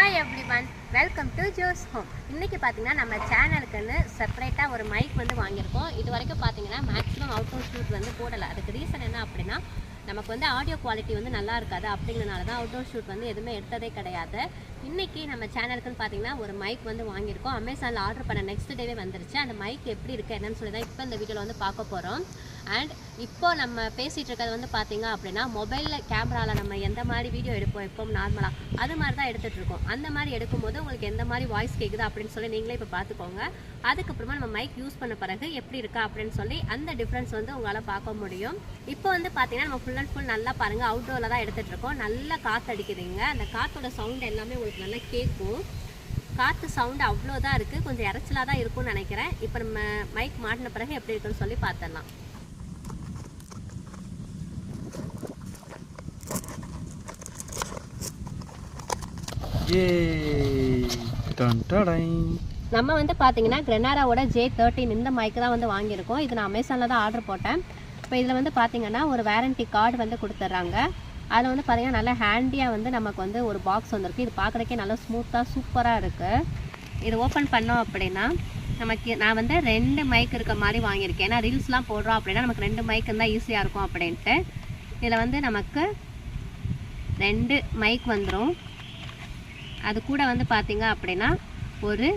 Hi every one welcome to Jo's home இன்றைக்கி பார்த்தீங்கன்னா நம்ம சேனலுக்குன்னு செப்பரேட்டாக ஒரு மைக் வந்து வாங்கியிருக்கோம். இது வரைக்கும் பார்த்தீங்கன்னா மேக்ஸிமம் அவுட் டோர் ஷூட் வந்து போடலை. அதுக்கு ரீசன் என்ன அப்படின்னா நமக்கு வந்து ஆடியோ குவாலிட்டி வந்து நல்லா இருக்காது. அப்படிங்கிறனால தான் அவுட்டோர் ஷூட் வந்து எதுவுமே எடுத்ததே கிடையாது. இன்றைக்கி நம்ம சேனலுக்குன்னு பார்த்தீங்கன்னா ஒரு மைக் வந்து வாங்கியிருக்கோம். அமேசானில் ஆர்டர் பண்ண நெக்ஸ்ட் டேவே வந்துருச்சு. அந்த மைக் எப்படி இருக்குது என்னன்னு சொல்லி தான் இப்போ இந்த வீடியோவில் வந்து பார்க்க போகிறோம் அண்ட் இப்போ நம்ம பேசிகிட்டு இருக்கிறது வந்து பார்த்திங்க அப்படின்னா மொபைலில் கேமராவில் நம்ம எந்த மாதிரி வீடியோ எடுப்போம் எப்போவும் நார்மலாக அது மாதிரி தான் எடுத்துகிட்ருக்கோம் அந்த மாதிரி எடுக்கும்போது உங்களுக்கு எந்த மாதிரி வாய்ஸ் கேட்குது அப்படின்னு சொல்லி நீங்களே இப்போ பார்த்துக்கோங்க அதுக்கப்புறமா நம்ம மைக் யூஸ் பண்ண பிறகு எப்படி இருக்கா அப்படின்னு சொல்லி அந்த டிஃப்ரென்ஸ் வந்து உங்களால் பார்க்க முடியும். இப்போ வந்து பார்த்திங்கன்னா நம்ம ஃபுல் அண்ட் ஃபுல் நல்லா பாருங்கள் அவுட்டோரில் தான் எடுத்துகிட்ருக்கோம் நல்லா காற்று அடிக்குதுங்க. அந்த காற்றோட சவுண்ட் எல்லாமே உங்களுக்கு நல்லா கேட்கும் காற்று சவுண்டு அவ்வளோதான் இருக்குது கொஞ்சம் இறைச்சலாக தான் இருக்கும்னு நினைக்கிறேன். இப்போ நம்ம மைக் மாட்டின பிறகு எப்படி இருக்குன்னு சொல்லி பார்த்துடலாம். நம்ம வந்து பார்த்தீங்கன்னா கிரெனாராவோட ஜே தேர்ட்டின் இந்த மைக்கு தான் வந்து வாங்கியிருக்கோம். இது நான் அமேசானில் தான் ஆர்டர் போட்டேன். இப்போ இதில் வந்து பார்த்தீங்கன்னா ஒரு வாரண்டி கார்டு வந்து கொடுத்துட்றாங்க. அதில் வந்து பார்த்தீங்கன்னா நல்லா ஹேண்டியாக வந்து நமக்கு வந்து ஒரு பாக்ஸ் வந்திருக்கு. இது பார்க்குறக்கே நல்லா ஸ்மூத்தாக சூப்பராக இருக்குது இது ஓப்பன் பண்ணோம் அப்படின்னா நமக்கு நான் வந்து ரெண்டு மைக் இருக்க மாதிரி வாங்கியிருக்கேன். ஏன்னா ரீல்ஸ்லாம் போடுறோம் அப்படின்னா நமக்கு ரெண்டு மைக் இருந்தால் ஈஸியாக இருக்கும் அப்படின்ட்டு. இதில் வந்து நமக்கு ரெண்டு மைக் வந்துடும் அது கூட வந்து பார்த்திங்க அப்படின்னா ஒரு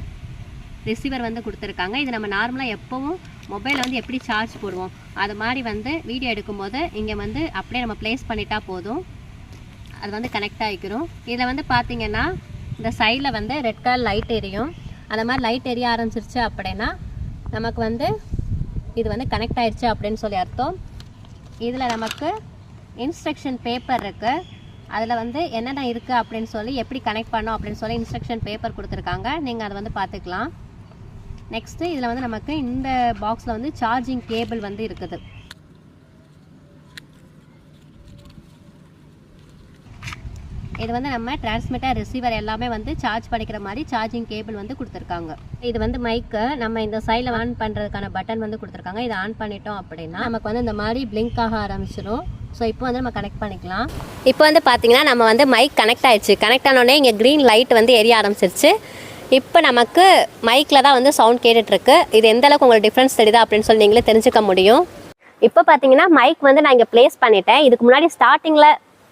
ரிசீவர் வந்து கொடுத்துருக்காங்க. இது நம்ம நார்மலாக எப்போவும் மொபைலில் வந்து எப்படி சார்ஜ் போடுவோம்? அது மாதிரி வந்து வீடியோ எடுக்கும்போது இங்கே வந்து அப்படியே நம்ம ப்ளேஸ் பண்ணிட்டா போதும். அது வந்து கனெக்ட் ஆகிக்கிறோம் இதில் வந்து பார்த்தீங்கன்னா இந்த சைடில் வந்து ரெட் கலர் லைட் எரியும். அந்த மாதிரி லைட் எரிய ஆரம்பிச்சிருச்சு அப்படின்னா நமக்கு வந்து இது வந்து கனெக்ட் ஆயிடுச்சு அப்படின்னு சொல்லி அர்த்தம். இதில் நமக்கு இன்ஸ்ட்ரக்ஷன் பேப்பர் இருக்குது அதில் வந்து என்னென்ன இருக்குது அப்படின்னு சொல்லி எப்படி கனெக்ட் பண்ணோம் அப்படின்னு சொல்லி இன்ஸ்ட்ரக்ஷன் பேப்பர் கொடுத்துருக்காங்க. நீங்கள் அதை வந்து பார்த்துக்கலாம். நெக்ஸ்ட்டு இதில் வந்து நமக்கு இந்த பாக்ஸில் வந்து சார்ஜிங் கேபிள் வந்து இருக்குது. இது வந்து நம்ம டிரான்ஸ்மிட்டர் ரிசீவர் எல்லாமே வந்து சார்ஜ் பண்ணிக்கிற மாதிரி சார்ஜிங் கேபிள் வந்து கொடுத்துருக்காங்க. இது வந்து மைக்கு நம்ம இந்த சைடில் ஆன் பண்ணுறதுக்கான பட்டன் வந்து கொடுத்துருக்காங்க. இதை ஆன் பண்ணிட்டோம் அப்படின்னா நமக்கு வந்து இந்த மாதிரி பிளிங்க் ஆக ஆரம்பிச்சிடும் ஸோ இப்போ வந்து நம்ம கனெக்ட் பண்ணிக்கலாம். இப்போ வந்து பார்த்தீங்கன்னா நம்ம வந்து மைக் கனெக்ட் ஆயிடுச்சு. கனெக்ட் ஆனோடனே இங்கே க்ரீன் லைட் வந்து எரிய ஆரம்பிச்சிருச்சு. இப்போ நமக்கு மைக்கில் தான் வந்து சவுண்ட் கேட்டுட்ருக்கு இது எந்த அளவுக்கு உங்களுக்கு டிஃப்ரென்ஸ் தெரியுதா அப்படின்னு சொல்லி நீங்களே தெரிஞ்சுக்க முடியும். இப்போ பார்த்தீங்கன்னா மைக் வந்து நான் இங்கே ப்ளேஸ் பண்ணிட்டேன். இதுக்கு முன்னாடி ஸ்டார்டிங்கில்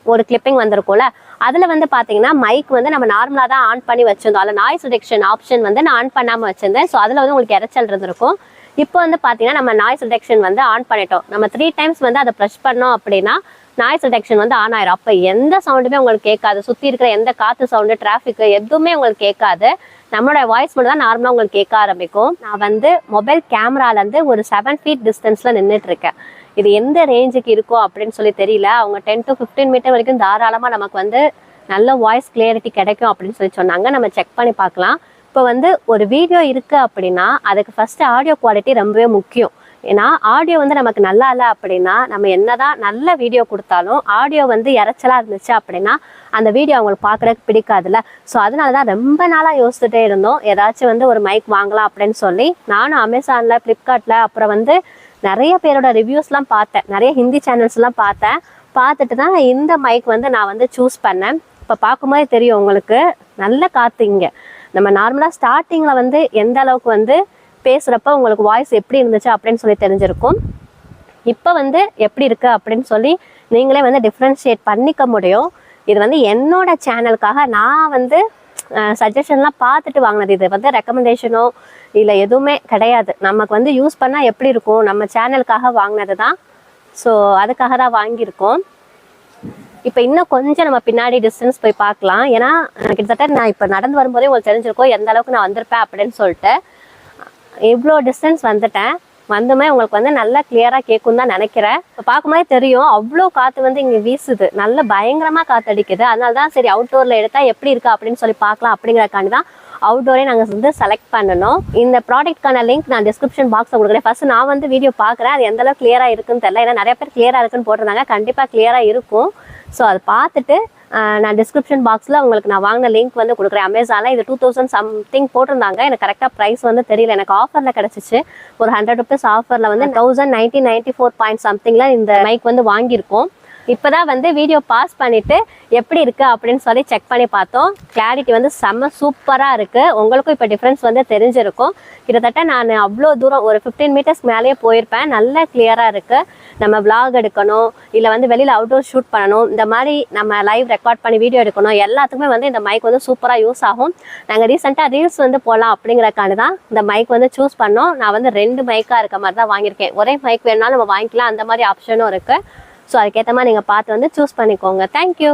ஒரு கிளிப்பிங் வந்திருக்கும்ல அதில் வந்து பார்த்தீங்கன்னா மைக் வந்து நம்ம நார்மலாக தான் ஆன் பண்ணி வச்சுருந்தோம். அதில் நாய்ஸ் ரிடக்ஷன் ஆப்ஷன் வந்து நான் ஆன் பண்ணாமல் வச்சுருந்தேன். ஸோ அதில் வந்து உங்களுக்கு இறைச்சல் இருந்திருக்கும். இப்போ வந்து பார்த்தீங்கன்னா நம்ம நாய்ஸ் ரிடக்ஷன் வந்து ஆன் பண்ணிட்டோம். நம்ம த்ரீ டைம்ஸ் வந்து அதை ப்ரெஷ் பண்ணோம் அப்படின்னா நாய்ஸ் ரிடக்ஷன் வந்து ஆன் ஆயிரும். அப்போ எந்த சவுண்டுமே உங்களுக்கு கேட்காது. சுற்றி இருக்கிற எந்த காற்று சவுண்டு டிராஃபிக்கு எதுவுமே உங்களுக்கு கேட்காது. நம்மளோட வாய்ஸ் மட்டும் தான் நார்மலாக உங்களுக்கு கேட்க ஆரம்பிக்கும். நான் வந்து மொபைல் கேமராலேருந்து ஒரு செவன் ஃபீட் டிஸ்டன்ஸில் நின்றுட்டு இருக்கேன் இது எந்த ரேஞ்சுக்கு இருக்கும் அப்படின்னு சொல்லி தெரியல. அவங்க டென் டு ஃபிஃப்டீன் மீட்டர் வரைக்கும் தாராளமாக நமக்கு வந்து நல்ல வாய்ஸ் கிளியரிட்டி கிடைக்கும் அப்படின்னு சொல்லி சொன்னாங்க. நம்ம செக் பண்ணி பார்க்கலாம். இப்போ வந்து ஒரு வீடியோ இருக்குது அப்படின்னா அதுக்கு ஃபஸ்ட்டு ஆடியோ குவாலிட்டி ரொம்பவே முக்கியம். ஏன்னா ஆடியோ வந்து நமக்கு நல்லா இல்லை அப்படின்னா நம்ம என்னதான் நல்ல வீடியோ கொடுத்தாலும் ஆடியோ வந்து இறைச்சலா இருந்துச்சு அப்படின்னா அந்த வீடியோ அவங்களுக்கு பார்க்குறதுக்கு பிடிக்காதுல்ல. ஸோ அதனால தான் ரொம்ப நாளாக யோசிச்சுட்டே இருந்தோம். ஏதாச்சும் வந்து ஒரு மைக் வாங்கலாம் அப்படின்னு சொல்லி நானும் அமேசானில் ஃப்ளிப்கார்ட்டில் அப்புறம் வந்து நிறைய பேரோட ரிவ்யூஸ்லாம் பார்த்தேன். நிறைய ஹிந்தி சேனல்ஸ்லாம் பார்த்தேன். பார்த்துட்டு தான் இந்த மைக் வந்து நான் வந்து சூஸ் பண்ணேன். இப்போ பார்க்கும்போதே தெரியும் உங்களுக்கு. நல்ல காற்று இங்கே. நம்ம நார்மலாக ஸ்டார்டிங்கில் வந்து எந்த அளவுக்கு வந்து பேசுகிறப்ப உங்களுக்கு வாய்ஸ் எப்படி இருந்துச்சு அப்படின்னு சொல்லி தெரிஞ்சிருக்கும். இப்போ வந்து எப்படி இருக்கு அப்படின்னு சொல்லி நீங்களே வந்து டிஃப்ரென்ஷியேட் பண்ணிக்க முடியும். இது வந்து என்னோட சேனலுக்காக நான் வந்து சஜஷன்லாம் பார்த்துட்டு வாங்கினது. இது வந்து ரெக்கமெண்டேஷனோ இல்லை எதுவுமே கிடையாது. நமக்கு வந்து யூஸ் பண்ணால் எப்படி இருக்கும்? நம்ம சேனலுக்காக வாங்கினது தான். ஸோ அதுக்காக தான் வாங்கியிருக்கோம். இப்போ இன்னும் கொஞ்சம் நம்ம பின்னாடி டிஸ்டன்ஸ் போய் பார்க்கலாம். ஏன்னா கிட்டத்தட்ட நான் இப்போ நடந்து வரும்போதே உங்களுக்கு தெரிஞ்சிருக்கும் எந்த அளவுக்கு நான் வந்திருப்பேன் அப்படின்னு சொல்லிட்டு. இவ்வளோ டிஸ்டன்ஸ் வந்துட்டேன் வந்துமே உங்களுக்கு வந்து நல்லா கிளியராக கேட்கும் தான் நினைக்கிறேன். இப்போ பார்க்கும்போது தெரியும் அவ்வளோ காற்று வந்து இங்கே வீசுது. நல்ல பயங்கரமாக காற்று அடிக்குது. அதனால தான் சரி அவுட்டோரில் எடுத்தால் எப்படி இருக்கா அப்படின்னு சொல்லி பார்க்கலாம் அப்படிங்கிறக்காண்டி தான் அவுட்டோரே நாங்கள் வந்து செலக்ட் பண்ணணும். இந்த ப்ராடக்ட்கான லிங்க் நான் டிஸ்கிரிப்ஷன் பாக்ஸில் கொடுக்குறேன். ஃபர்ஸ்ட் நான் வந்து வீடியோ பார்க்குறேன். அது எந்த அளவுக்கு கிளியராக இருக்குன்னு தெரியல. ஏன்னா நிறைய பேர் கிளியராக இருக்குன்னு போட்டிருந்தாங்க. கண்டிப்பாக கிளியராக இருக்கும். ஸோ அதை பார்த்துட்டு நான் டிஸ்கிரிப்ஷன் பாக்ஸில் உங்களுக்கு நான் வாங்கின லிங்க் வந்து கொடுக்குறேன். அமேசானில் இது டூ தௌசண்ட் சம்திங் போட்டிருந்தாங்க. எனக்கு கரெக்டாக ப்ரைஸ் வந்து தெரியல. எனக்கு ஆஃபரில் கிடச்சிச்சு. ஒரு ஹண்ட்ரட் ருபீஸ் ஆஃபரில் வந்து thousand nineteen ninety four point சம்திங்கில் இந்த மைக் வந்து வாங்கியிருக்கோம். இப்போதான் வந்து வீடியோ பாஸ் பண்ணிட்டு எப்படி இருக்கு அப்படின்னு சொல்லி செக் பண்ணி பார்த்தோம். கிளாரிட்டி வந்து செம்ம சூப்பராக இருக்குது உங்களுக்கும் இப்போ டிஃப்ரென்ஸ் வந்து தெரிஞ்சிருக்கும். கிட்டத்தட்ட நான் அவ்வளோ தூரம் ஒரு ஃபிஃப்டீன் மீட்டர்ஸ் மேலேயே போயிருப்பேன். நல்ல கிளியராக இருக்குது நம்ம விளாக் எடுக்கணும் இல்லை வந்து வெளியில் அவுட்டோர் ஷூட் பண்ணணும் இந்த மாதிரி நம்ம லைவ் ரெக்கார்ட் பண்ணி வீடியோ எடுக்கணும் எல்லாத்துக்குமே வந்து இந்த மைக் வந்து சூப்பராக யூஸ் ஆகும். நாங்கள் ரீசெண்டாக ரீல்ஸ் வந்து போகலாம் அப்படிங்கிறக்காண்டி தான் இந்த மைக் வந்து சூஸ் பண்ணோம். நான் வந்து ரெண்டு மைக்காக இருக்க மாதிரி தான் வாங்கியிருக்கேன். ஒரே மைக் வேணாலும் நம்ம வாங்கிக்கலாம். அந்த மாதிரி ஆப்ஷனும் இருக்குது ஸோ அதுக்கேற்ற மாதிரி நீங்கள் பார்த்து வந்து சூஸ் பண்ணிக்கோங்க. தேங்க்யூ